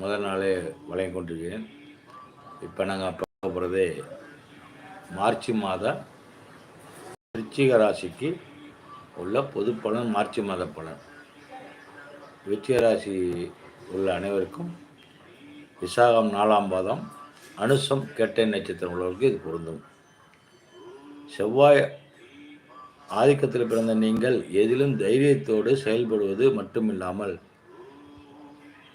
முதல் நாளே வழங்கி கொண்டிருக்கிறேன். இப்போ நாங்கள் பார்க்க போகிறது மார்ச் மாத விருச்சிக ராசிக்கு உள்ள பொது பலன் மார்ச் மாத பலன். விருச்சிக ராசி உள்ள அனைவருக்கும் விசாகம் நாலாம் பாதம் அனுசம் கெட்ட நட்சத்திரம் உள்ளவர்களுக்கு இது பொருந்தும். செவ்வாய் ஆதிக்கத்தில் பிறந்த நீங்கள் எதிலும் தைரியத்தோடு செயல்படுவது மட்டுமில்லாமல்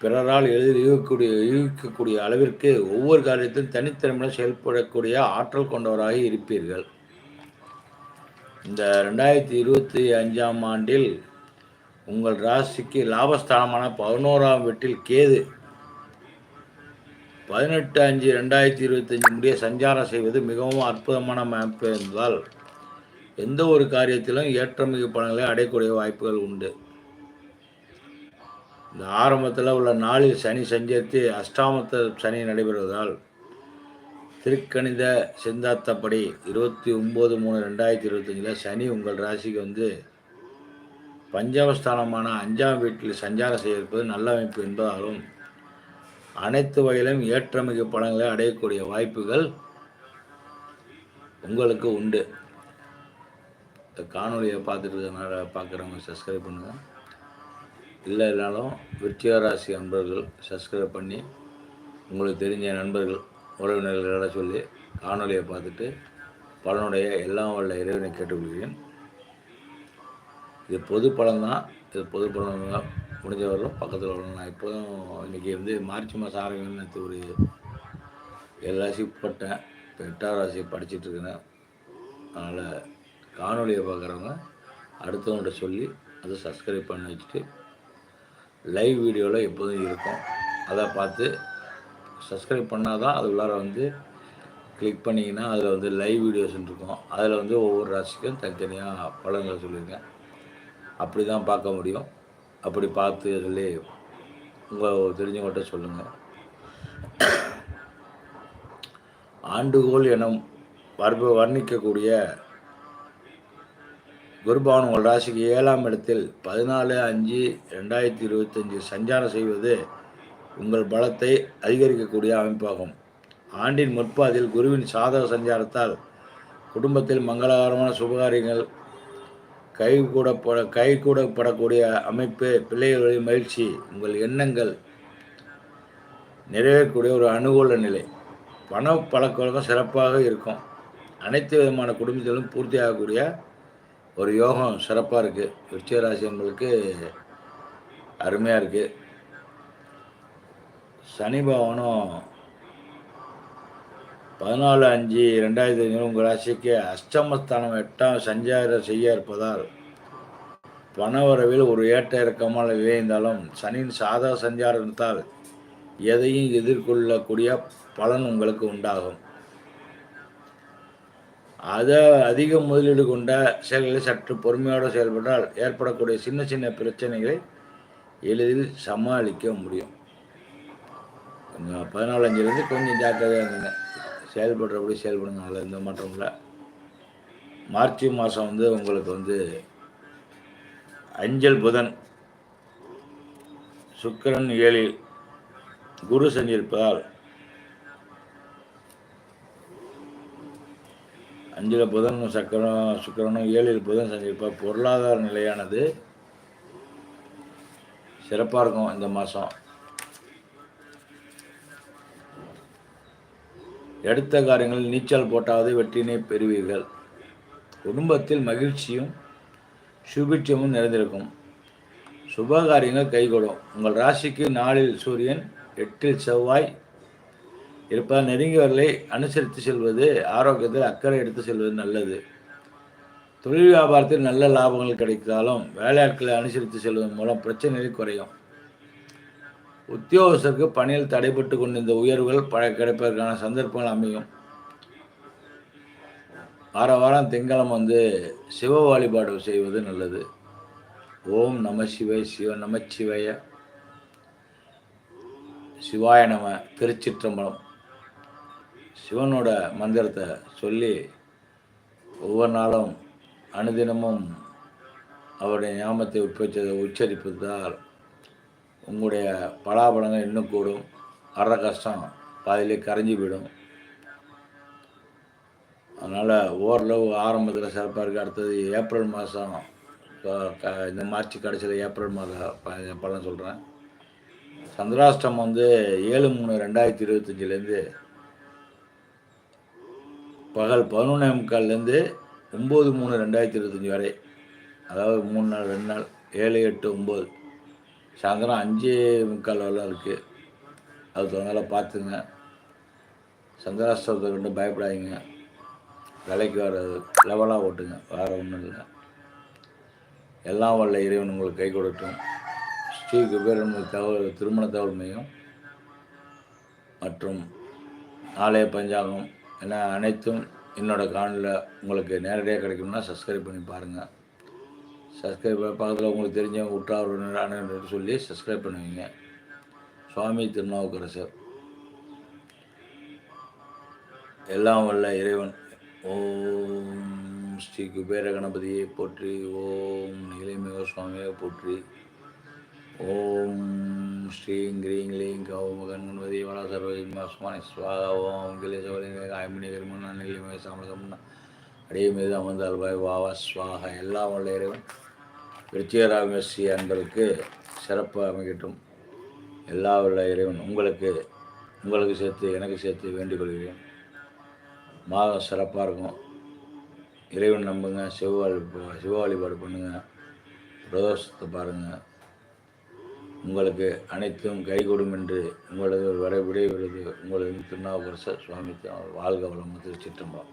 பிறரால் எளிதில் யூகிக்கக்கூடிய யூகிக்கக்கூடிய அளவிற்கு ஒவ்வொரு காரியத்திலும் தனித்திறமையுடன் செயல்படக்கூடிய ஆற்றல் கொண்டவராக இருப்பீர்கள். இந்த ரெண்டாயிரத்தி இருபத்தி அஞ்சாம் ஆண்டில் உங்கள் ராசிக்கு லாபஸ்தானமான பதினோராம் வீட்டில் கேது பதினெட்டு அஞ்சு ரெண்டாயிரத்தி இருபத்தஞ்சு முடிய சஞ்சாரம் செய்வது மிகவும் அற்புதமான அமைப்பு என்பதால் எந்த ஒரு காரியத்திலும் ஏற்றமிகு பலன்களை அடையக்கூடிய வாய்ப்புகள் உண்டு. இந்த ஆரம்பத்தில் உள்ள நாளில் சனி சஞ்சரித்து அஷ்டாமத்த சனி நடைபெறுவதால் திருக்கணித சிந்தாத்தப்படி இருபத்தி ஒம்பது மூணு ரெண்டாயிரத்தி இருபத்தஞ்சில் சனி உங்கள் ராசிக்கு வந்து பஞ்சமஸ்தானமான அஞ்சாம் வீட்டில் சஞ்சாரம் செய்திருப்பது நல்ல அமைப்பு என்பதாலும் அனைத்து வகையிலும் ஏற்றமிகு பலன்களை அடையக்கூடிய வாய்ப்புகள் உங்களுக்கு உண்டு. இந்த காணொலியை பார்த்துட்டு பார்க்குறவங்க சப்ஸ்கிரைப் பண்ணுங்கள் இல்லைனாலும் விருச்சிகராசி நண்பர்கள் சப்ஸ்கிரைப் பண்ணி உங்களுக்கு தெரிஞ்ச நண்பர்கள் உறவினர்களோட சொல்லி காணொலியை பார்த்துட்டு பலனுடைய எல்லாம் வல்ல இறைவனை கேட்டுக்கொள்கிறேன். இது பொது பலன் தான். இது பொது பலன் தான். முடிஞ்ச வரலும் பக்கத்தில் வரணும். நான் இப்போதும் இன்றைக்கி வந்து மார்ச் மாதம் ஆரம்பிக்கணும்னு ஒரு ஏழு ராசி பட்டேன். இப்போ எட்டாம் ராசியை படிச்சுட்ருக்கிறேன் அதனால் காணொலியை பார்க்குறவங்க அடுத்தவங்கள்ட்ட சொல்லி அதை சப்ஸ்கிரைப் பண்ணி வச்சுட்டு லைவ் வீடியோவில் எப்போதும் இருக்கும். அதை பார்த்து சப்ஸ்கிரைப் பண்ணால் தான் அது உள்ளார வந்து கிளிக் பண்ணிங்கன்னா அதில் வந்து லைவ் வீடியோஸ் இருக்கும். அதில் வந்து ஒவ்வொரு ராசிக்கும் தனித்தனியாக பலன்களை சொல்லியிருக்கேன். அப்படி தான் பார்க்க முடியும். அப்படி பார்த்து சொல்லி உங்கள் தெரிஞ்சவங்கள்ட்ட சொல்லுங்கள் ஆண்டுகோல் என வர்ப வர்ணிக்கக்கூடிய குருபானு உங்கள் ராசிக்கு ஏழாம் இடத்தில் பதினாலு அஞ்சு ரெண்டாயிரத்தி இருபத்தஞ்சி சஞ்சாரம் செய்வது உங்கள் பலத்தை அதிகரிக்கக்கூடிய அமைப்பாகும். ஆண்டின் முற்பாதில் குருவின் சாதக சஞ்சாரத்தால் குடும்பத்தில் மங்களகரமான சுபகாரியங்கள் கை கூட கை கூடப்படக்கூடிய அமைப்பு பிள்ளைகளின் மகிழ்ச்சி உங்கள் எண்ணங்கள் நிறைவேறக்கூடிய ஒரு அனுகூல நிலை. பண பழக்கவழக்கம் சிறப்பாக இருக்கும். அனைத்து விதமான குடும்பத்திலும் பூர்த்தியாகக்கூடிய ஒரு யோகம் சிறப்பாக இருக்குது விருச்சிக ராசி என்பதுக்கு அருமையாக இருக்குது சனி பவனும் பதினாலு அஞ்சு ரெண்டாயிரத்தி ஐநூறு உங்கள் ராசிக்கு அஷ்டமஸ்தானம் எட்டாம் சஞ்சாரம் செய்ய இருப்பதால் பணவரவில் ஒரு ஏற்ற இறக்கமாக விளைந்தாலும் சனியின் சாதக சஞ்சாரத்தால் எதையும் எதிர்கொள்ளக்கூடிய பலன் உங்களுக்கு உண்டாகும். அதை அதிக முதலீடு கொண்ட செயல்களை சற்று பொறுமையோடு செயல்பட்டால் ஏற்படக்கூடிய சின்ன சின்ன பிரச்சனைகளை எளிதில் சமாளிக்க முடியும். கொஞ்சம் பதினாலஞ்சுலேருந்து கொஞ்சம் ஜாக்கிரதையாக இருந்தீங்க செயல்படுறபடி செயல்படுங்க. அதில் எந்த மாற்றம் இல்லை. மார்ச் மாதம் வந்து உங்களுக்கு வந்து அஞ்சல் புதன். சுக்கிரன் ஏழில் குரு செஞ்சிருப்பதால் அஞ்சில் புதன் சக்கரம் சுக்கரனும் ஏழில் புதன் செஞ்சிருப்பார் பொருளாதார நிலையானது சிறப்பாக இருக்கும் இந்த மாதம் எடுத்த காரியங்களில் நீச்சல் போட்டாவது வெற்றினை பெறுவீர்கள். குடும்பத்தில் மகிழ்ச்சியும் சுபிட்சமும் நிறைந்திருக்கும். சுப காரியங்கள் கைகூடும். உங்கள் ராசிக்கு நாளில் சூரியன் எட்டில் செவ்வாய் இருப்பதால் நெருங்கியவர்களை அனுசரித்து செல்வது ஆரோக்கியத்தில் அக்கறை எடுத்து செல்வது நல்லது. தொழில் வியாபாரத்தில் நல்ல லாபங்கள் கிடைத்தாலும் வேலையாட்களை அனுசரித்து செல்வதன் மூலம் பிரச்சனைகள் குறையும். உத்தியோகஸ்தருக்கு பணியில் தடைபட்டு கொண்டிருந்த உயர்வுகள் பழ கிடைப்பதற்கான சந்தர்ப்பங்கள் அமையும். வார வாரம் திங்களம் வந்து சிவ வழிபாடு செய்வது நல்லது. ஓம் நம சிவாய் சிவ நமச்சிவாய சிவாய நம திருச்சிற்றம்பலம். சிவனோட மந்திரத்தை சொல்லி ஒவ்வொரு நாளும் அனுதினமும் அவருடைய ஞாபகத்தை உட்பச்சதை உச்சரிப்பதால் உங்களுடைய பலாபலங்கள் இன்னும் கூடும். வர்ற கஷ்டம் பாதியிலே கரைஞ்சி போயிடும். அதனால் ஓரளவு ஆரம்பத்தில் சிறப்பாக இருக்குது அடுத்தது ஏப்ரல் மாதம் இந்த மார்ச் கடைசியில் ஏப்ரல் மாதம் பலன் சொல்கிறேன் சந்திராஷ்டம் வந்து ஏழு மூணு ரெண்டாயிரத்தி இருபத்தஞ்சிலேருந்து பகல் பதினொன்றே முக்கால்லேருந்து ஒம்பது மூணு ரெண்டாயிரத்தி இருபத்தஞ்சி வரை. அதாவது மூணு நாள் ரெண்டு நாள் ஏழு எட்டு ஒம்பது. சாயந்தரம் அஞ்சு முக்கால் வரலாம் இருக்குது அது தகுந்தால பார்த்துங்க. சந்திராஷ்டத்தை கொண்டு பயப்படாதீங்க. விலைக்கு வர்றது லெவலாக ஓட்டுங்க. வேறு ஒன்றும் இல்லை. எல்லாம் வல்ல இறைவன் உங்களுக்கு கை கொடுக்கட்டும். ஸ்ரீ குபேரன் தகவல் திருமண தகவல் மையம் மற்றும் நாளைய பஞ்சாங்கம் என அனைத்தும் என்னோடய காணொலியில் உங்களுக்கு நேரடியாக கிடைக்கும்னா சப்ஸ்கிரைப் பண்ணி பாருங்கள் சப்ஸ்கிரைப் பக்கத்தில் உங்களுக்கு தெரிஞ்சவங்க உற்றார் உறவினர் சொல்லி சப்ஸ்கிரைப் பண்ணுவீங்க. சுவாமி திருநாவுக்கரசர். எல்லாம் வல்ல இறைவன். ஓம் ஸ்ரீ குபேர கணபதியை போற்றி ஓம் நிலைமிக சுவாமியை போற்றி ஓம் ஸ்ரீம் கிரீம் லீங் கௌமுகன் கண்மதி வள சர்வஜிமாஸ்மானி ஸ்வாகா ஓம் கிளேசவலிங்க காயமணி நிலைமை சாமலகம்னா அடிய மீது அமர்ந்தால் பாய் வாவா ஸ்வாகா எல்லாம் உள்ள இறைவன். விருச்சிகராமஸ்ரீ அன்பருக்கு சிறப்பாக அமைக்கட்டும். எல்லா உள்ள இறைவன் உங்களுக்கு உங்களுக்கு சேர்த்து எனக்கு சேர்த்து வேண்டிக்கொள்கிறேன் மாதம் சிறப்பாக இருக்கும். இறைவன் நம்புங்க சிவ வழிபா- சிவ வழிபாடு பண்ணுங்கள் பிரதோஷத்தை பாருங்கள் உங்களுக்கு அனைத்தும் கைகூடும் என்று உங்களது வரை விடைபெறுவது உங்களது திருநாவுக்கரசர் சுவாமி வாழ்க வளம் திருச்சிற்றம்பலம்.